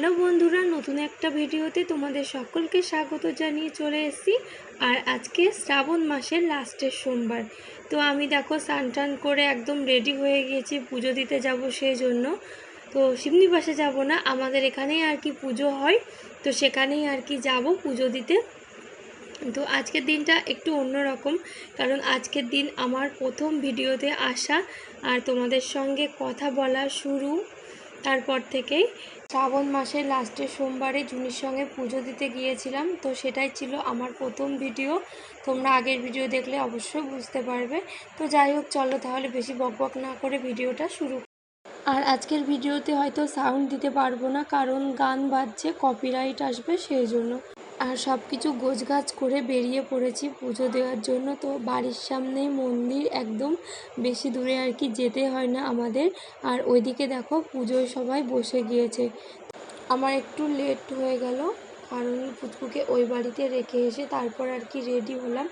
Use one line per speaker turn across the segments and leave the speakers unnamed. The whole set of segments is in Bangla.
হ্যালো বন্ধুরা, নতুন একটা ভিডিওতে তোমাদের সকলকে স্বাগত জানিয়ে চলে এসেছি। আর আজকে শ্রাবণ মাসের লাস্টের সোমবার। তো আমি দেখো স্নান করে একদম রেডি হয়ে গিয়েছি, পুজো দিতে যাব সেই জন্য। তো শিবনিবাসে যাব না, আমাদের এখানেই আর কি পুজো হয়। তো সেখানেই আর কি যাব পুজো দিতে। তো আজকের দিনটা একটু অন্যরকম কারণ আজকের দিন আমার প্রথম ভিডিওতে আসা। আর তোমাদের সঙ্গে কথা বলা শুরু তারপর থেকেই শ্রাবণ মাসের লাস্টের সোমবারে জুনির সঙ্গে পুজো দিতে গিয়েছিলাম। তো সেটাই ছিল আমার প্রথম ভিডিও। তোমরা আগের ভিডিও দেখলে অবশ্যই বুঝতে পারবে। তো যাই হোক, চলো তাহলে বেশি বকবক না করে ভিডিওটা শুরু আর আজকের ভিডিওতে হয়তো সাউন্ড দিতে পারব না, কারণ গান বাজছে কপিরাইট আসবে, সেই জন্য। আর সব কিছু গোছগাছ করে বেরিয়ে পড়েছি পুজো দেওয়ার জন্য। তো বাড়ির সামনেই মন্দির, একদম বেশি দূরে আর কি যেতে হয় না আমাদের। আর ওইদিকে দেখো পুজোয় সবাই বসে গিয়েছে। আমার একটু লেট হয়ে গেল, কারণ পুচকুকে ওই বাড়িতে রেখে এসে তারপর আর কি রেডি হলাম।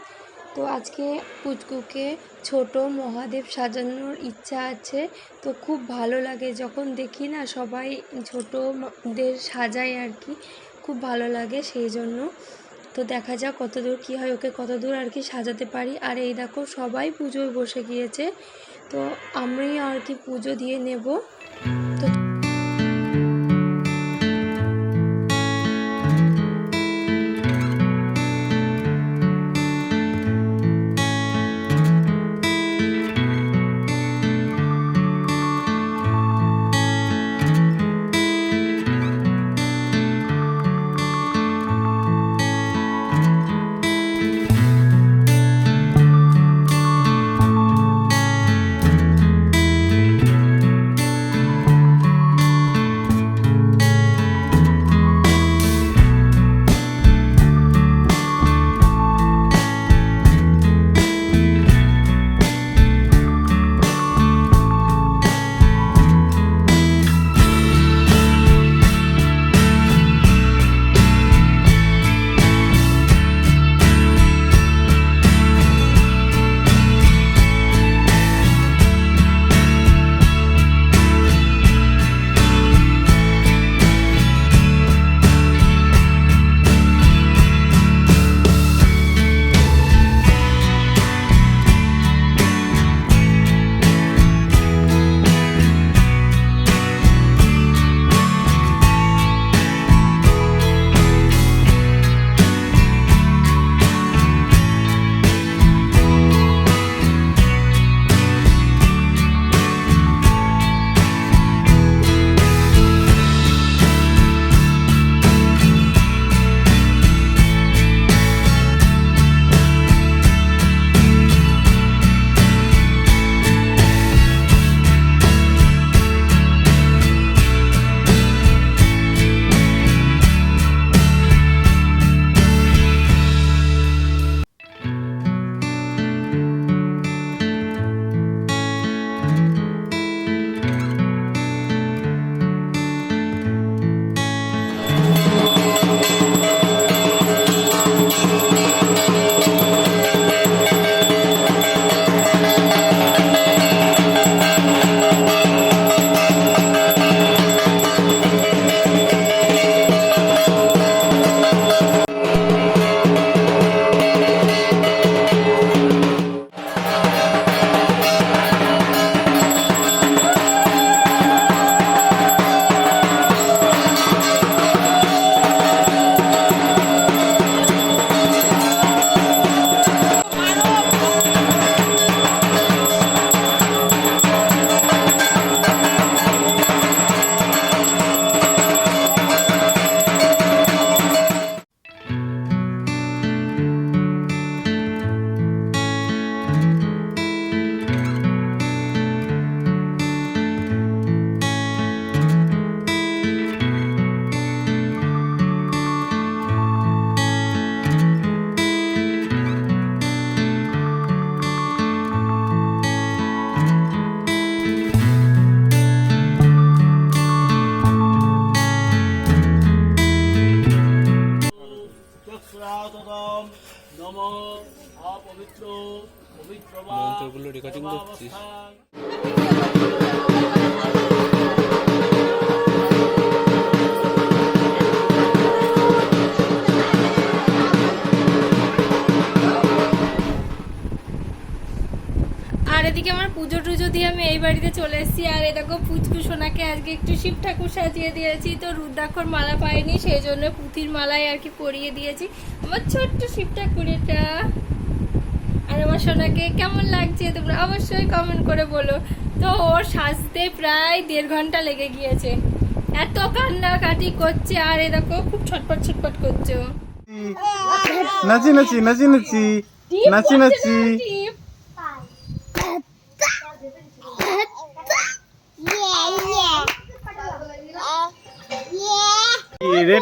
তো আজকে পুচকুকে ছোট মহাদেব সাজানোর ইচ্ছা আছে। তো খুব ভালো লাগে যখন দেখি না সবাই ছোটদের সাজায় আর কি। খুব ভালো লাগে সেই জন্য। তো দেখা যাক কত দূর কী হয়, ওকে কত দূর আর কি সাজাতে পারি। আর এই দেখো সবাই পুজোয় বসে গিয়েছে। তো আমি আর কি পুজো দিয়ে নেব। তো
মন্ত্রগুলো রেকর্ডিং করছিস? আর
এদিকে আমার পুজো
টুজো
দিয়ে আমি এই বাড়িতে চলে এসেছি। আর এরকম পুচকু সোনাকে আজকে একটু শিব ঠাকুর সাজিয়ে দিয়েছি। তো রুদ্রাক্ষর মালা পাইনি, সেই জন্য পুঁথির মালায় আর কি পরিয়ে দিয়েছি। আমার ছোট্ট শিব ঠাকুরেটা। সোনাকে কেমন লাগছে তোমরা অবশ্যই কমেন্ট করে বলো। তো ওর সাজতে প্রায় দেড় ঘণ্টা লেগে গিয়েছে। এত কান্নাকাটি করছে আর এ দেখো খুব ছটপট ছটপট করছে।
নাচি নাচি নাচি নাচি নাচি নাচি। রে রে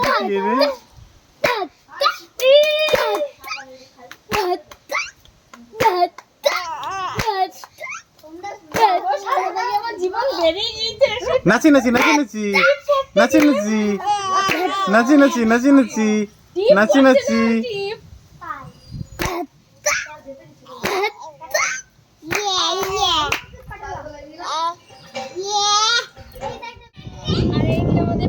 আমার জীবন বেড়েই গিয়েছে
নাচি নাচি নাচি নাচি। নাচি নাচি। নাচি নাচি নাচি নাচি। নাচি নাচি।
আমাদের